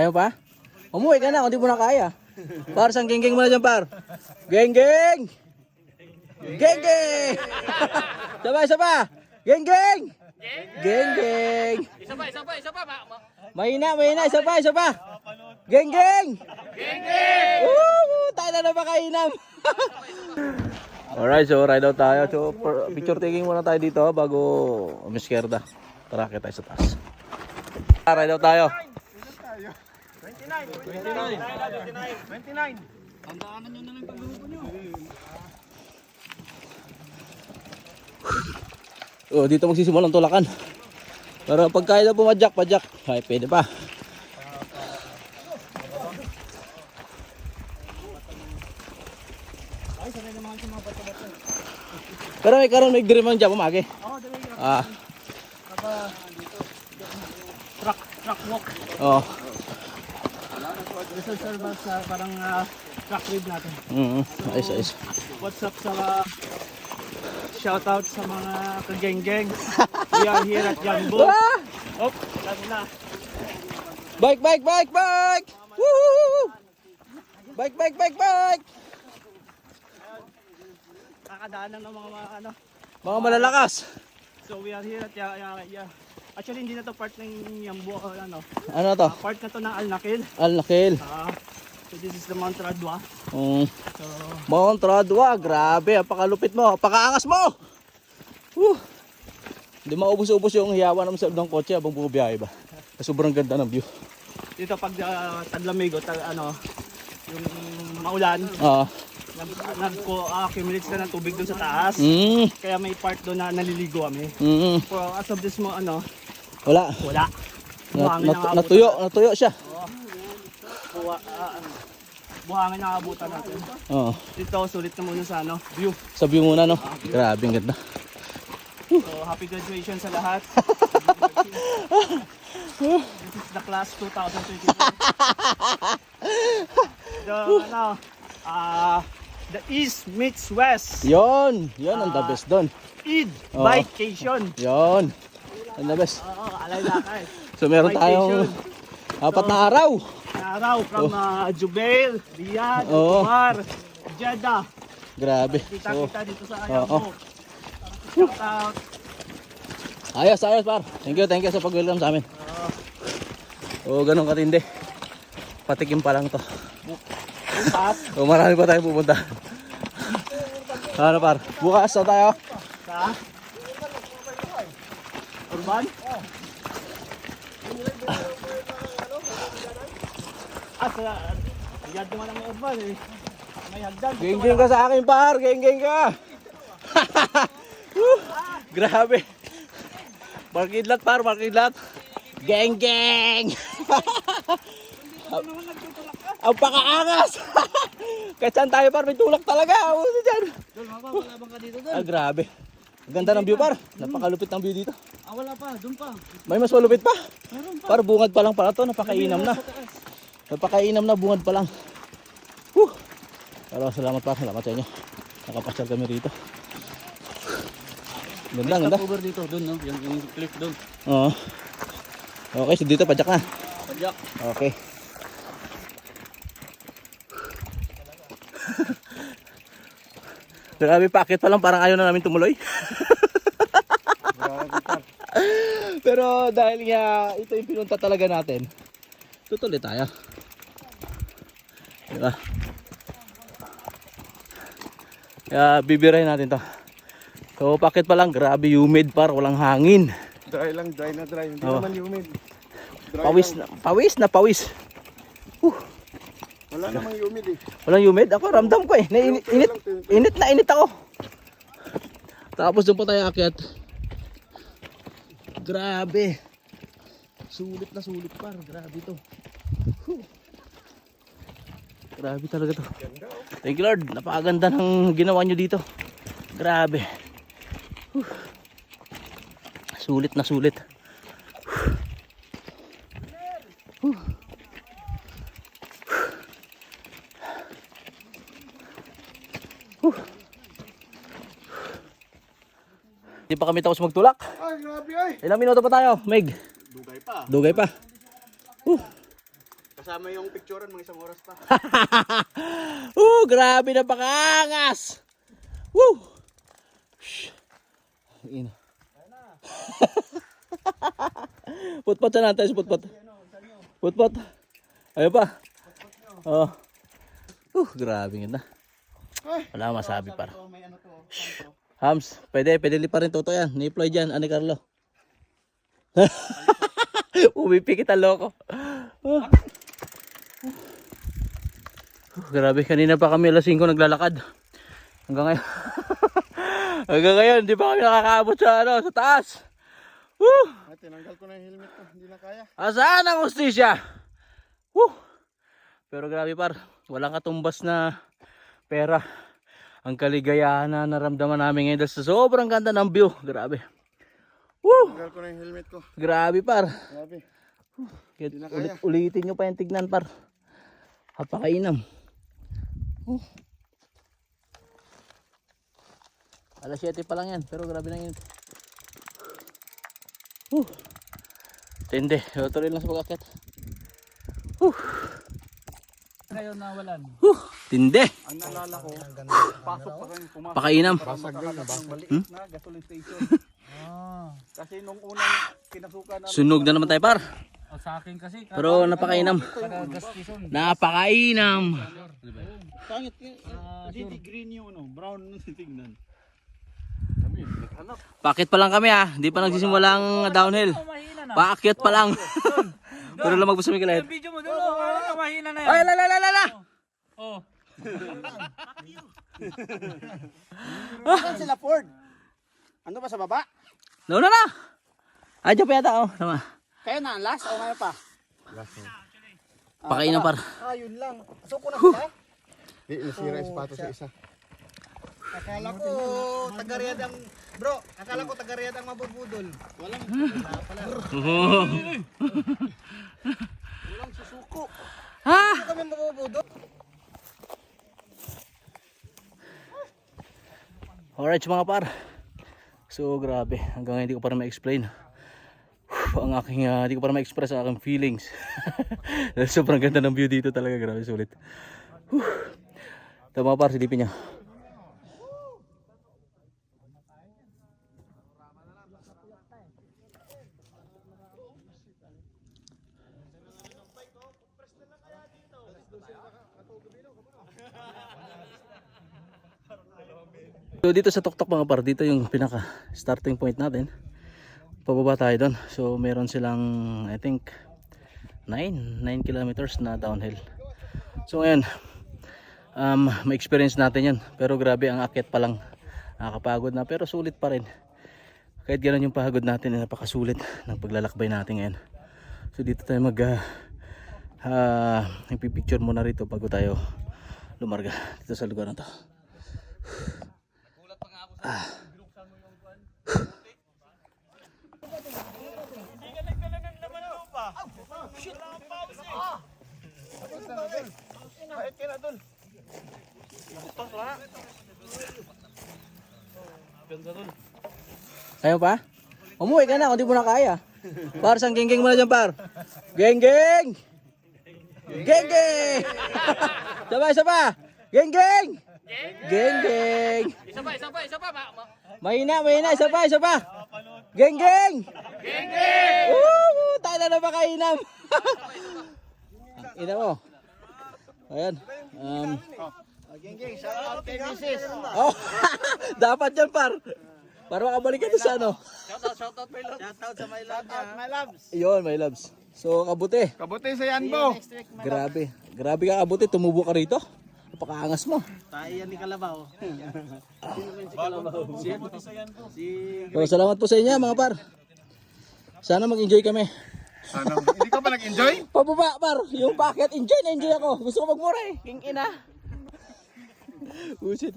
Kaya pa? Umuwi ka na kung di mo na kaya. Par, sang geng-geng mo na dyan, par. Geng-geng! Geng-geng! isa pa! Geng-geng! Geng-geng! Isa pa, isa pa, isa pa. Ma, ma. Mahina, mahina, isa pa, isa pa! Geng-geng! Geng-geng! Woo! Tayo na na makainam! Alright, so ride out tayo. So, picture taking muna tayo dito bago umiskerda. Tara, kita tayo sa taas. Ah, Ride out tayo. Oh, dito magsisimula ng tulakan. Pero pag kaya na pumadyak, padyak. Ay, pwede pa. Pero may karon may dirimang dyan, pumagi. Ah, Truck, truck walk. oh. Serve as uh, parang uh, rib natin. Mm, ayos, ayos. What's up sa mga shout out sa mga kageng-geng. We are here at Jambo. Ah! Oh, lalo na. Bike, bike, bike, bike! Woo! Bike, bike, bike, bike! Kakadaanan ng mga, mga ano. Mga malalakas. So we are here at ya, ya, ya. Actually hindi na to part ng Yambo or ano. Ano to? Part na to ng Alnakil. Al-Nakil. Ah, so this is the Mount Radwa. Mm. So Mount Radwa, grabe, apakalupit mo, apakaangas mo. Woo. Hindi maubos-ubos yung hiyawan naman sa ng kotse habang bumibiyahe ba. Sobrang ganda ng view. dito pag uh, taglamig o tag, ano yung maulan, Ah. nag-accumulate sila ng tubig dun sa taas. Mm. Kaya may part doon na naliligo kami. Mm. Pero as of this mo, ano, Wala. wala. Buhangin nat- natuyo, natuyo siya. Buwa, ah, buhangin ang abutan natin. Oo. Dito, sulit na muna sa ano, view. Sa view muna no. Grabe, ang ganda. So, happy graduation sa lahat. This is the class 2024. the, ano, ah, the East meets West. Yon, yon ang the best doon. Eid Oo. vacation. Yon. Ang best. Oo, alay lakay. So meron tayong apat na araw. Araw from uh, Jubail, Riyadh, Oo. Umar, Jeddah. Grabe. So, Kita-kita dito sa Oo. Ayambo. Shout out. ayos, ayos par. Thank you, thank you sa pag-welcome sa amin. Oo, ganun katindi. Patikim pa lang to. Bukas O marami pa tayong pupunta. Ano par? Bukas na tayo. sa Urban. Ah, sa Riyadh naman ang Urban eh. May hagdan. Geng-geng ka sa akin par, geng-geng ka. Grabe. Markidlat par, markidlat. Geng-geng. Ang pakaangas. Kahit saan tayo par, may tulak talaga. Uso dyan. Doon, mababang ka dito doon. Ah, grabe. Ganda ng view par. Napakalupit ng view dito. Ah, wala pa. Doon pa. May mas malupit pa. Meron pa. Par, bungad pa lang pala to. Napakainam na. Napakainam na bungad pa lang. Whew. Pero salamat pa, salamat sa inyo. Nakapasyal kami rito. Ganda, ganda. Cover dito, doon no? Yung, yung cliff doon. Oo. Okay, so dito padyak na. Padyak. Okay. Grabe, packet pa lang parang ayaw na namin tumuloy. Pero dahil nga ito yung pinunta talaga natin, tutuloy tayo. Diba? Kaya bibirahin natin to. So packet pa lang, grabe humid par, walang hangin. Dry lang, dry na dry. Hindi Oo. naman humid. Dry Pawis lang. na, pawis na pawis. Wala namang humid eh. Walang humid. Ako ramdam ko eh. Nainit, init, init na init ako. Tapos doon pa tayo akyat. Grabe. Sulit na sulit par. Grabe to. Whew. Grabe talaga to. Thank you Lord. Napakaganda ng ginawa nyo dito. Grabe. Whew. Sulit na sulit. Hindi pa kami tapos magtulak. Ay, grabe ay. Ilang minuto pa tayo, Meg? Dugay pa. Dugay pa. Uh. Kasama yung picturean, mga isang oras pa. uh, grabe na pakaangas. Woo! Ina. putpot sa natin, putpot. Putpot. Ayun pa. Oh. Uh, grabe nga na. Wala masabi par. May ano. Hams, pwede, pwede li pa rin toto yan. Ni-deploy dyan, ani Carlo. Umipikit ang loko. Grabe, kanina pa kami alas 5 naglalakad. Hanggang ngayon. Hanggang ngayon, di pa kami nakakaabot sa, ano, sa taas. Woo! Ay, tinanggal ko na yung helmet ko. Hindi na kaya. Asaan ang hustisya? Woo! Pero grabe par, walang katumbas na pera. Ang kaligayahan na naramdaman namin ngayon dahil sa sobrang ganda ng view. Grabe. Woo! Tinanggal ko na yung helmet ko. Grabe par. Grabe. Na ulit, ulitin nyo pa yung tignan par. Hapakainam. Oh. Alas 7 pa lang yan, pero grabe na yun. Uh. Tindi, tuloy lang sa pag-akit. Ngayon nawalan. Uh. Tindi, Ang naalala ko, pasok pa rin pumasok. pakainam. Basag na, maliit Hmm? na gasoline station. Ah. Kasi nung unang kinasukan namin, Sunog na naman tayo par. O sa akin kasi. Pero napakainam. Napakainam. pangit yun. Hindi green yung ano, brown nung titignan. Kami, naghanap. Pakit pa lang kami ha. Hindi pa nagsisimulang downhill. Oh. Paakyat pa lang. pero lang magbusami ka lahat. Yung video mo doon. Oh, mahina na yan. Ay, la la la la la. Oh. Saan sila Ford? Ano ba sa baba? Nauna na. Ay, dyan pa yata oh. Tama. Kaya na, last o ngayon pa? Pakainam par. Ah, yun lang. Suko na sila? Di, nasira yung sapato sa isa. Akala ko tagariyad ang bro, akala ko tagariyad ang mabubudol. Walang wala pala. Walang susuko. Ha? Hindi kami mabubudol. Alright mga par. So grabe, hanggang hindi ko pa rin ma-explain. Ang aking, ah, hindi ko pa rin ma-express ang aking feelings. Sobrang ganda ng view dito talaga, grabe sulit. Whew. Ito mga par, silipin niya. So dito sa tuktok mga par, dito yung pinaka starting point natin. Pababa tayo doon. So meron silang I think 9 9 kilometers na downhill. So ngayon um may experience natin 'yan. Pero grabe ang akit pa lang. Nakakapagod na pero sulit pa rin. Kahit gano'n yung pagod natin, eh, napakasulit ng paglalakbay natin ngayon. So dito tayo mag uh, uh, picture muna rito bago tayo lumarga dito sa lugar na to. Kahit ka na dun. Ayaw pa? Umuwi ka na kung di mo na kaya. Par, sang geng-geng mo na dyan, par. Geng-geng! Geng-geng! Sabay, isa pa! Geng-geng! Geng-geng! Isa pa, isa pa, isa pa. Ma- ma- Mahina, mahina, isa pa, isa pa! Geng-geng! Geng-geng! Woo! Tayo na na makainam! Ina mo. Ayan. Um, Geng-geng, shout out kay Mrs. oh, dapat yan, par. Para makabalik ka doon sa ano. Shout out, shout out my loves. Shout out sa my out my loves. Yun, my loves. So, kabuti. Kabuti sa Yanbo. Grabe. Grabe ka kabuti. Tumubo ka rito. Napakaangas mo. Tayo yan ni Kalabaw. So, salamat po sa inyo mga par. Sana mag-enjoy kami. Ano? Hindi ka ba nag-enjoy? Pababa par. Yung packet, enjoy na enjoy ako. Gusto ko magmura eh. King ina. Busit.